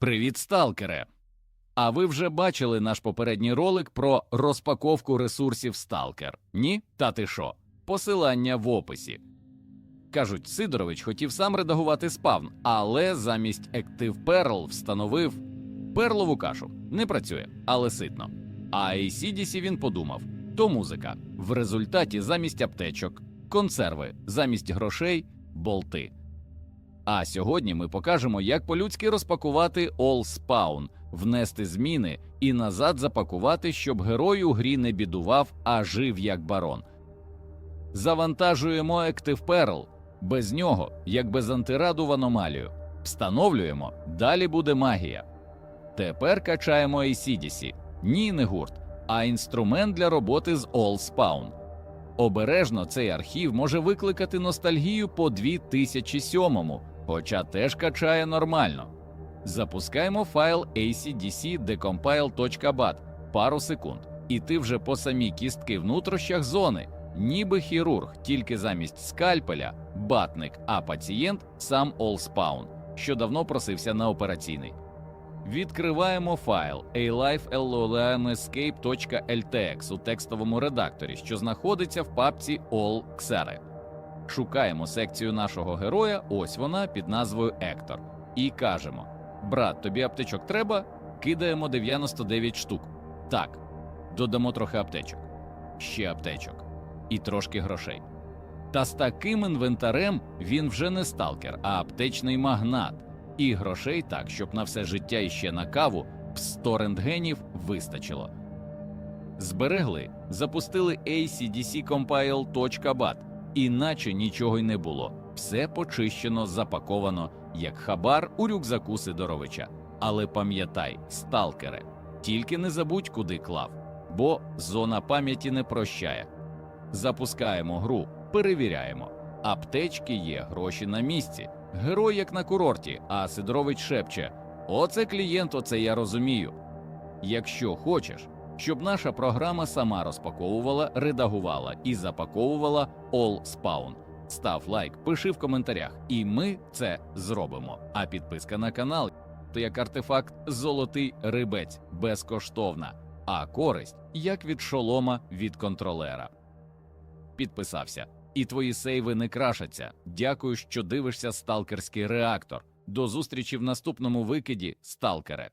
Привіт, сталкере! А ви вже бачили наш попередній ролик про розпаковку ресурсів Сталкер? Ні? Та ти що? Посилання в описі. Кажуть, Сидорович хотів сам редагувати спавн, але замість Active Perl встановив перлову кашу. Не працює, але ситно. А ACDC він подумав: то музика. В результаті замість аптечок, консерви, замість грошей, болти. А сьогодні ми покажемо, як по-людськи розпакувати All Spawn, внести зміни і назад запакувати, щоб герой у грі не бідував, а жив як барон. Завантажуємо Active Perl. Без нього, як без антираду в аномалію. Встановлюємо, далі буде магія. Тепер качаємо ACDC. Ні, не гурт, а інструмент для роботи з All Spawn. Обережно цей архів може викликати ностальгію по 2007-му, хоча теж качає нормально. Запускаємо файл acdc-decompile.bat пару секунд, і ти вже по самій кістки в нутрощах зони, ніби хірург, тільки замість скальпеля, батник, а пацієнт сам Allspawn, що давно просився на операційний. Відкриваємо файл alifellolmescape.ltx у текстовому редакторі, що знаходиться в папці All Xere. Шукаємо секцію нашого героя, ось вона під назвою Ектор, і кажемо: Брат, тобі аптечок треба? Кидаємо 99 штук. Так, додамо трохи аптечок, ще аптечок і трошки грошей. Та з таким інвентарем він вже не сталкер, а аптечний магнат, і грошей так, щоб на все життя і ще на каву в 100 рентгенів вистачило. Зберегли, запустили acdc-compile.bat, іначе нічого й не було. Все почищено, запаковано, як хабар у рюкзаку Сидоровича. Але пам'ятай, сталкере, тільки не забудь, куди клав, бо зона пам'яті не прощає. Запускаємо гру, перевіряємо. Аптечки є, гроші на місці. Герой як на курорті, а Сидорович шепче: Оце клієнт, оце я розумію. Якщо хочеш, щоб наша програма сама розпаковувала, редагувала і запаковувала All Spawn. Став лайк, пиши в коментарях, і ми це зробимо. А підписка на канал то як артефакт Золотий рибець безкоштовна, а користь як від шолома від контролера. Підписався, і твої сейви не крашаться. Дякую, що дивишся сталкерський реактор. До зустрічі в наступному викиді, сталкере.